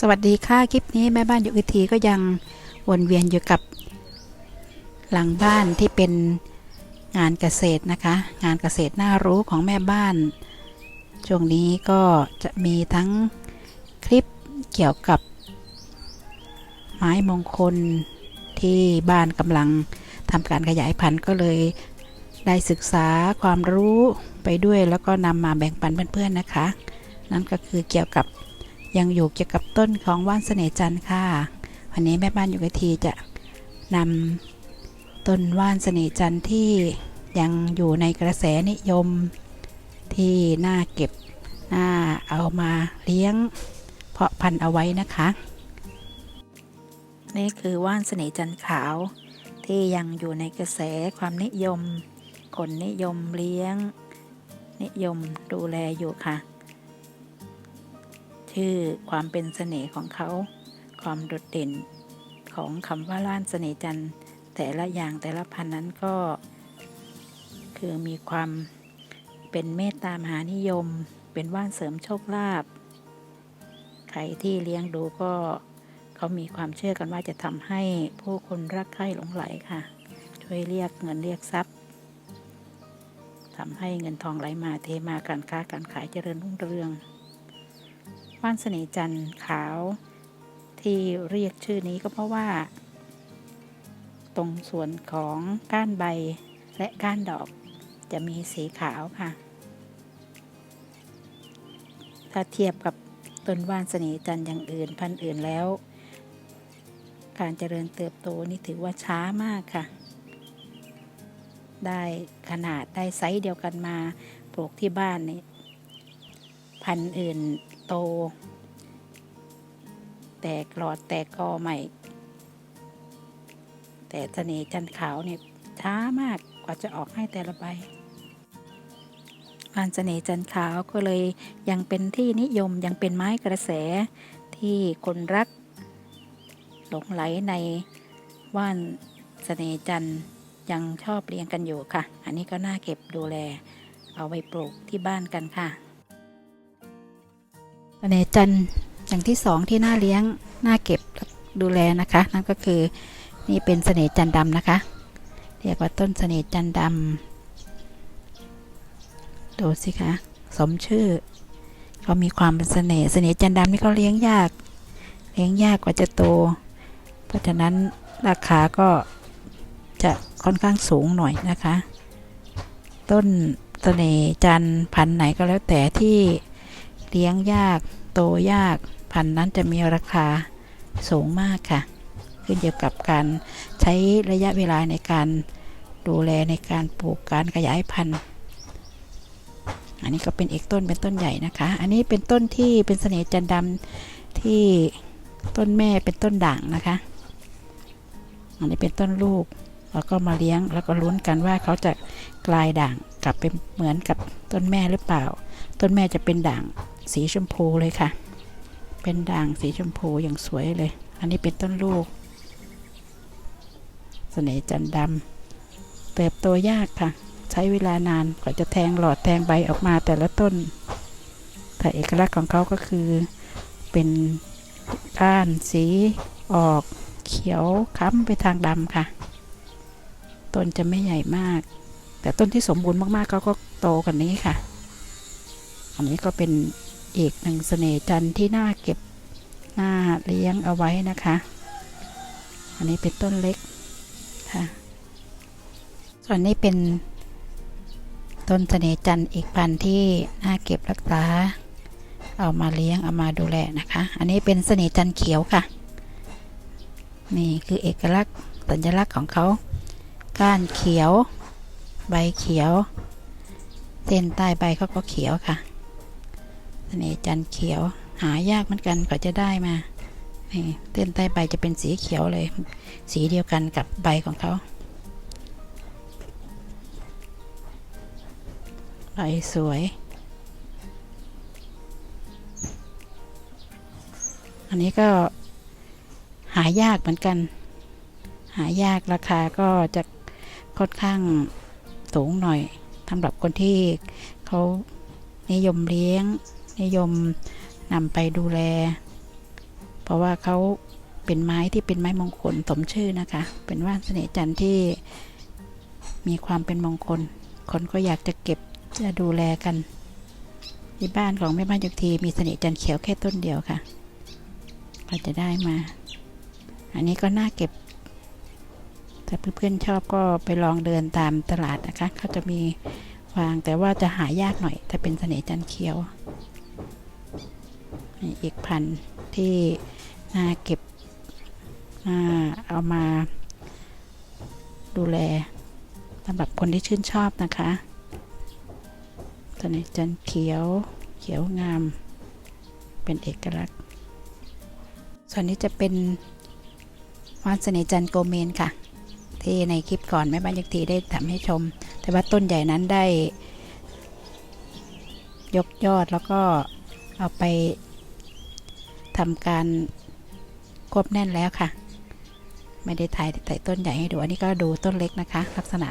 สวัสดีค่ะ คลิปนี้แม่บ้านอยู่อีกทีก็ยังวนเวียนอยู่กับ หลังบ้านที่เป็นงานเกษตรนะคะ งานเกษตรน่ารู้ของแม่บ้าน ช่วงนี้ก็จะมีทั้งคลิปเกี่ยวกับ ไม้มงคลที่บ้านกำลังทำการขยายพันธุ์ก็เลยได้ศึกษาความรู้ไปด้วยแล้วก็นำมาแบ่งปันเพื่อนๆนะคะ นั่นก็คือเกี่ยวกับ ยังอยู่เกี่ยวกับต้นของว่านเสน่จันทร์ค่ะ วันนี้แม่บ้านอยู่กับทีจะนำต้นว่านเสน่จันทร์ที่ยังอยู่ในกระแสนิยมที่น่าเก็บน่าเอามาเลี้ยงเพาะพันธุ์เอาไว้นะคะ นี่คือว่านเสน่จันทร์ขาวที่ยังอยู่ในกระแสความนิยม คนนิยมเลี้ยง นิยมดูแลอยู่ค่ะ ชื่อความเป็นเสน่ห์ของเขา ความโดดเด่นของคำว่าล้านเสน่ห์จันทร์แต่ละอย่างแต่ละพันนั้นก็ คือมีความเป็นเมตตามหานิยม เป็นว่านเสริมโชคลาภใครที่เลี้ยงดูก็เขามีความเชื่อกันว่าจะทำให้ผู้คนรักใคร่หลงไหลค่ะ ช่วยเรียกเงินเรียกทรัพย์ทำให้เงินทองไหลมาเทมาการค้าการขายเจริญรุ่งเรือง ว่านเสน่จันทร์ขาว ที่เรียกชื่อนี้ก็เพราะว่า ตรงส่วนของก้านใบและก้านดอกจะมีสีขาวค่ะ ถ้าเทียบกับต้นว่านเสน่จันทร์อย่างอื่นพันธุ์อื่นแล้ว การเจริญเติบโตนี่ถือว่าช้ามากค่ะ ได้ขนาดได้ไซส์เดียวกันมาปลูกที่บ้านนี่พันธุ์อื่น โต แตกหลอดแตกกอใหม่ แต่เสน่ห์จันขาวเนี่ยช้ามากกว่าจะออกให้แต่ละใบพานเสน่ห์จันขาวก็เลยยังเป็นที่นิยมยังเป็นไม้กระแสที่คนรัก หลงไหลในว่านเสน่ห์จันยังชอบเลี้ยงกันอยู่ค่ะ อันนี้ก็น่าเก็บดูแล เอาไปปลูกที่บ้านกันค่ะ เสนจันอย่างที่สองที่น่าเลี้ยงน่าเก็บดูแลนะคะ นั่นก็คือนี่เป็นเสน่ห์จันดำนะคะ เรียกว่าต้นเสน่ห์จันดำดูสิคะสมชื่อเขามีความเป็นเสน่ห์เสน่ห์จันดำนี่เขาเลี้ยงยาก เลี้ยงยากกว่าจะโต เพราะฉะนั้นราคาก็จะค่อนข้างสูงหน่อยนะคะ ต้นเสน่ห์จันพันธุ์ไหนก็แล้วแต่ที่ เลี้ยงยาก โตยาก พันธุ์นั้นจะมีราคาสูงมากค่ะ ขึ้นอยู่กับการใช้ระยะเวลาในการดูแลในการปลูกการขยายพันธุ์อันนี้ก็เป็นเอกต้นเป็นต้นใหญ่นะคะ อันนี้เป็นต้นที่เป็นเสน่ห์จันทร์ดำที่ต้นแม่เป็นต้นด่างนะคะ อันนี้เป็นต้นลูกแล้วก็มาเลี้ยงแล้วก็ลุ้นกันว่าเขาจะกลายด่างกลับเป็นเหมือนกับต้นแม่หรือเปล่า ต้นแม่จะเป็นด่าง สีชมพูเลยค่ะ เป็นด่างสีชมพูอย่างสวยเลย อันนี้เป็นต้นลูกเสน่ห์จันดำเติบโตยากค่ะ ใช้เวลานานกว่าจะแทงหลอดแทงใบออกมาแต่ละต้น แต่เอกลักษณ์ของเขาก็คือเป็นก้านสีออกเขียวค้ำไปทางดำค่ะ ต้นจะไม่ใหญ่มาก แต่ต้นที่สมบูรณ์มากๆเขาก็โตกว่านี้ค่ะ อันนี้ก็เป็น อีกหนึ่งเสน่ห์จันทร์ที่น่าเก็บน่าเลี้ยงเอาไว้นะคะ อันนี้เป็นต้นเล็กค่ะ ส่วนนี้เป็นต้นเสน่ห์จันทร์อีกพันธุ์ที่น่าเก็บรักษา เอามาเลี้ยงเอามาดูแลนะคะ อันนี้เป็นเสน่ห์จันทร์เขียวค่ะ นี่คือเอกลักษณ์สัญลักษณ์ของเขาก้านเขียว ใบเขียว เส้นใต้ใบเขาก็เขียวค่ะ เสน่จันเขียวหายากเหมือนกันกว่าจะได้มานี่เส้นใต้ใบจะเป็นสีเขียวเลย สีเดียวกันกับใบของเขาใบสวย อันนี้ก็หายากเหมือนกัน หายากราคาก็จะค่อนข้างสูงหน่อยสำหรับคนที่เขานิยมเลี้ยง นิยมนำไปดูแล เพราะว่าเขาเป็นไม้ที่เป็นไม้มงคลสมชื่อนะคะ เป็นว่านเสน่จันทร์ที่มีความเป็นมงคล คนก็อยากจะเก็บจะดูแลกันที่บ้านของแม่บ้านยุกทีมีเสน่จันทร์เขียวแค่ต้นเดียวค่ะ ก็จะได้มา อันนี้ก็น่าเก็บถ้าเพื่อนๆชอบก็ไปลองเดินตามตลาดนะคะเขาจะมีวางแต่ว่าจะหายากหน่อย ถ้าเป็นเสน่จันทร์เขียว อีกพันธุ์ที่น่าเก็บน่าเอามา ดูแลสำหรับคนที่ชื่นชอบนะคะเสน่ห์จันช์เขียวเขียวงาม เป็นเอกลักษณ์ ส่วนนี้จะเป็นวานเสน่จันโกเมนค่ะ ที่ในคลิปก่อนแม่บ้านยักทีได้ทำให้ชม แต่ว่าต้นใหญ่นั้นได้ ยกยอดแล้วก็เอาไป ทำการควบแน่นแล้วค่ะ ไม่ได้ถ่ายแต่ต้นใหญ่ให้ดู อันนี้ก็ดูต้นเล็กนะคะ ลักษณะ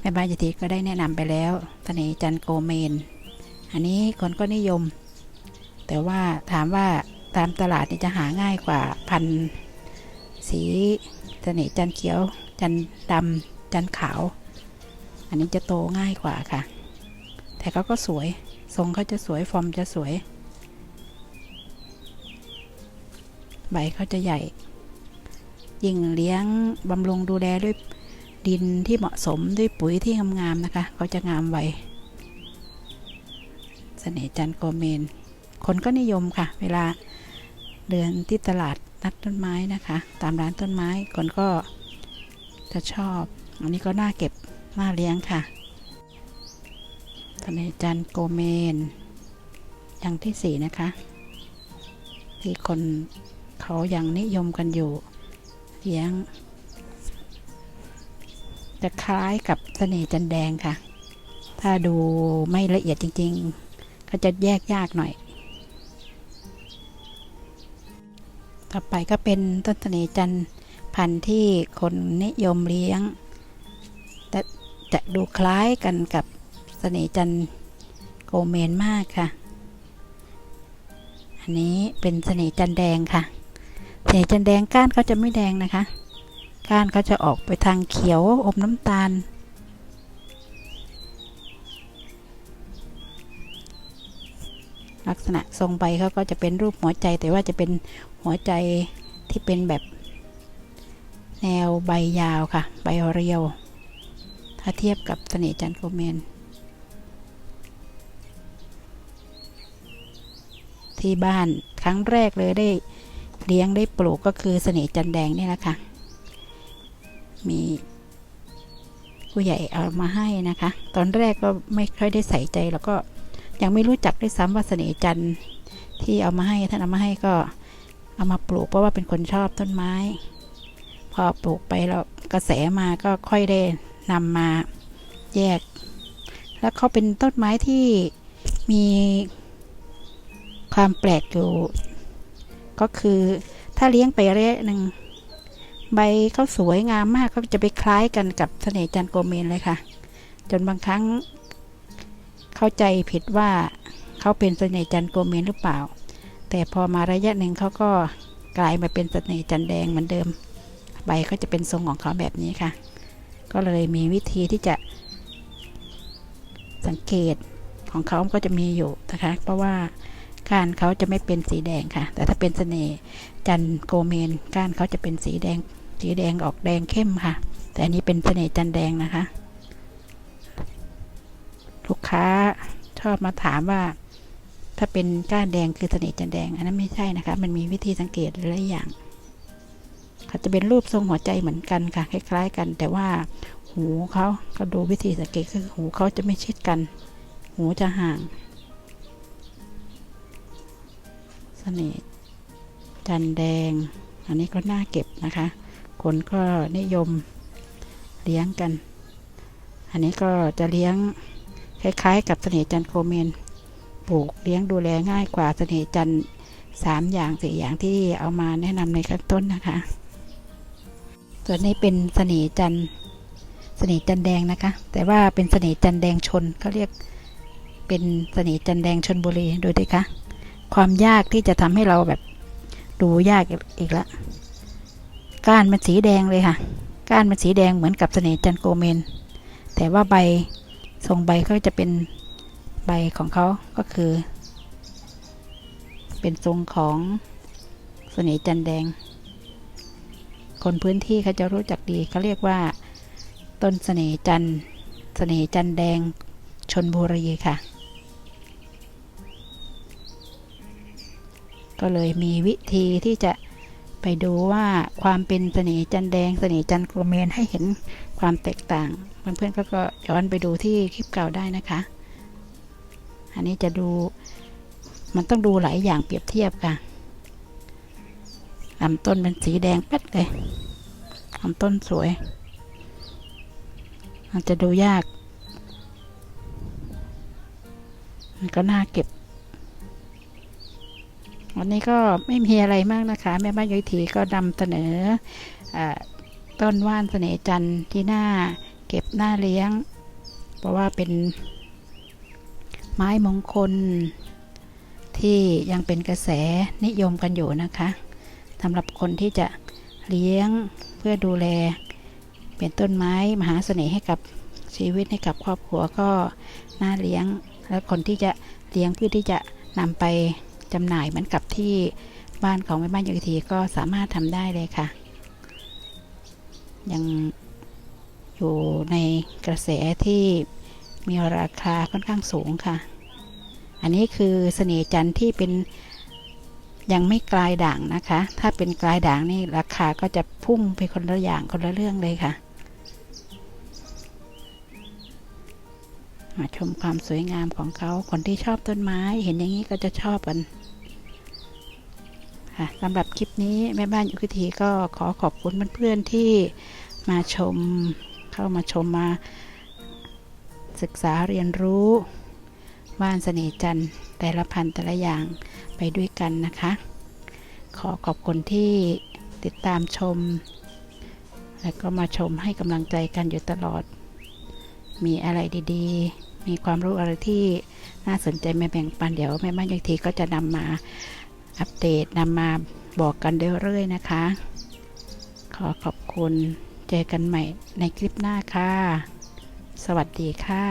แม่บ้านยักทีก็ได้แนะนำไปแล้วเสน่ห์จันโกเมน อันนี้คนก็นิยม แต่ว่าถามว่าตามตลาดนี่จะหาง่ายกว่าพันสีเสน่ห์จันเขียว จันดำจันขาว อันนี้จะโตง่ายกว่าค่ะ แต่เขาก็สวย ทรงเขาจะสวย ฟอร์มจะสวย ใบเขาจะใหญ่ ยิ่งเลี้ยงบำรุงดูแลด้วยดินที่เหมาะสมด้วยปุ๋ยที่งามๆนะคะ เขาจะงามไวเสน่ห์จันโกเมน คนก็นิยมค่ะ เวลาเดินที่ตลาดนัดต้นไม้นะคะ ตามร้านต้นไม้คนก็จะชอบ อันนี้ก็น่าเก็บน่าเลี้ยงค่ะเสน่ห์จันโกเมน อย่างที่สี่นะคะ ที่คน เขายังนิยมกันอยู่เลี้ยง จะคล้ายกับเสน่ห์จันแดงค่ะ ถ้าดูไม่ละเอียดจริง ๆ ก็จะแยกยากหน่อย ต่อไปก็เป็นต้นเสน่ห์จันพันธุ์ที่คนนิยมเลี้ยง แต่จะดูคล้ายกันกับเสน่ห์จันโกเมนมากค่ะ อันนี้เป็นเสน่ห์จันแดงค่ะ เสน่ห์จันแดงก้านเขาจะไม่แดงนะคะ ก้านเขาจะออกไปทางเขียวอมน้ำตาล ลักษณะทรงใบเขาก็จะเป็นรูปหัวใจแต่ว่าจะเป็นหัวใจที่เป็นแบบ แนวใบยาวค่ะ ใบเรียว ถ้าเทียบกับเสน่ห์จันโกเมนที่บ้านครั้งแรกเลยได้ เลี้ยงได้ปลูกก็คือเสน่ห์จันแดงนี่แหละค่ะ มีผู้ใหญ่เอามาให้นะคะ ตอนแรกก็ไม่ค่อยได้ใส่ใจ แล้วก็ยังไม่รู้จักด้วยซ้ำว่าเสน่ห์จันที่เอามาให้ท่านเอามาให้ก็เอามาปลูกเพราะว่าเป็นคนชอบต้นไม้ พอปลูกไปแล้วกระแสมาก็ค่อยได้นำมาแยก แล้วเขาเป็นต้นไม้ที่มีความแปลกอยู่ ก็คือ ถ้าเลี้ยงไประยะหนึ่งใบเขาสวยงามมากเขาจะไปคล้ายกันกับเสน่ห์จันโกเมนเลยค่ะ จนบางครั้ง เข้าใจผิดว่าเขาเป็นเสน่ห์จันโกเมนหรือเปล่า แต่พอมาระยะหนึ่งเขาก็กลายมาเป็นเสน่ห์จันแดงเหมือนเดิม ใบเขาจะเป็นทรงของเขาแบบนี้ค่ะ ก็เลยมีวิธีที่จะสังเกตของเขาก็จะมีอยู่นะคะ เพราะว่า ก้านเขาจะไม่เป็นสีแดงค่ะ แต่ถ้าเป็นเสน่ห์จันโกเมนก้านเขาจะเป็นสีแดง สีแดงออกแดงเข้มค่ะ แต่อันนี้เป็นเสน่ห์จันแดงนะคะ ลูกค้าชอบมาถามว่า ถ้าเป็นก้านแดงคือเสน่ห์จันแดง อันนั้นไม่ใช่นะคะ มันมีวิธีสังเกตหลายอย่างเขาจะเป็นรูปทรงหัวใจเหมือนกันค่ะ คล้าย ๆ กัน แต่ว่าหูเขาก็ดูวิธีสังเกตคือหูเขาจะไม่ชิดกัน หูจะห่าง น่ห์จันแดง อันนี้ก็น่าเก็บนะคะ คนก็นิยมเลี้ยงกัน อันนี้ก็จะเลี้ยงคล้ายๆ กับเสน่ห์จันโคเมนปลูกเลี้ยงดูแลง่ายกว่าเสน่ห์จันสามอย่างสี่อย่างที่เอามาแนะนำในขั้นต้นนะคะ ส่วนนี้เป็นเสน่ห์จันเสน่ห์จันแดงนะคะ แต่ว่าเป็นเสน่ห์จันแดงชนเขาเรียกเป็นเสน่ห์จันแดงชนบุรีดูดิคะ ความยากที่จะทำให้เราแบบดูยากอีกละก้านมันสีแดงเลยค่ะ ก้านมันสีแดงเหมือนกับเสน่ห์จันโกเมน แต่ว่าใบทรงใบก็จะเป็นใบของเขาก็คือ เป็นทรงของเสน่ห์จันแดง คนพื้นที่เขาจะรู้จักดีเขาเรียกว่า ต้นเสน่ห์จันเสน่ห์จันแดงชนบุรีค่ะ ก็เลยมีวิธีที่จะไปดูว่าความเป็นเสน่ห์จันแดงเสน่ห์จันโกลเมนให้เห็นความแตกต่าง เพื่อนๆก็ย้อนไปดูที่คลิปเก่าได้นะคะ อันนี้จะดูมันต้องดูหลายอย่างเปรียบเทียบค่ะลำต้นเป็นสีแดงแป๊ดเลยลำต้นสวยมันจะดูยาก มันก็น่าเก็บ วันนี้ก็ไม่มีอะไรมากนะคะ แม่บ้านยุยทีก็นำเสนออต้นว่านเสน่จันทร์ที่หน่าเก็บหน้าเลี้ยง เพราะว่าเป็นไม้มงคล ที่ยังเป็นกระแสนิยมกันอยู่นะคะสำหรับคนที่จะเลี้ยงเพื่อดูแล เป็นต้นไม้มหาเสน่ห์ให้กับชีวิตให้กับครอบครัวก็น่าเลี้ยง และคนที่จะเลี้ยงเพื่อที่จะนำไป จำหน่ายเหมือนกับที่บ้านของแม่บ้านยุทีก็สามารถทำได้เลยค่ะ ยังอยู่ในกระแสที่มีราคาค่อนข้างสูงค่ะ อันนี้คือเสน่ห์จันทร์ที่เป็นยังไม่กลายด่างนะคะ ถ้าเป็นกลายด่างนี่ราคาก็จะพุ่งไปคนละอย่างคนละเรื่องเลยค่ะ มาชมความสวยงามของเขา คนที่ชอบต้นไม้ เห็นอย่างนี้ก็จะชอบกัน ค่ะสำหรับคลิปนี้แม่บ้านยุคทีก็ขอขอบคุณเพื่อนๆที่มาชมเข้ามาชมมา ศึกษาเรียนรู้ว่านเสน่ห์จันทร์แต่ละพันธุ์แต่ละอย่างไปด้วยกันนะคะ ขอขอบคุณที่ติดตามชม และก็มาชมให้กำลังใจกันอยู่ตลอด มีอะไรดีๆ มีความรู้อะไรที่น่าสนใจมาแบ่งปันเดี๋ยวแม่บ้านยุคทีก็จะนำมา อัปเดตนำมาบอกกันเรื่อยๆนะคะ ขอขอบคุณเจอกันใหม่ในคลิปหน้าค่ะ สวัสดีค่ะ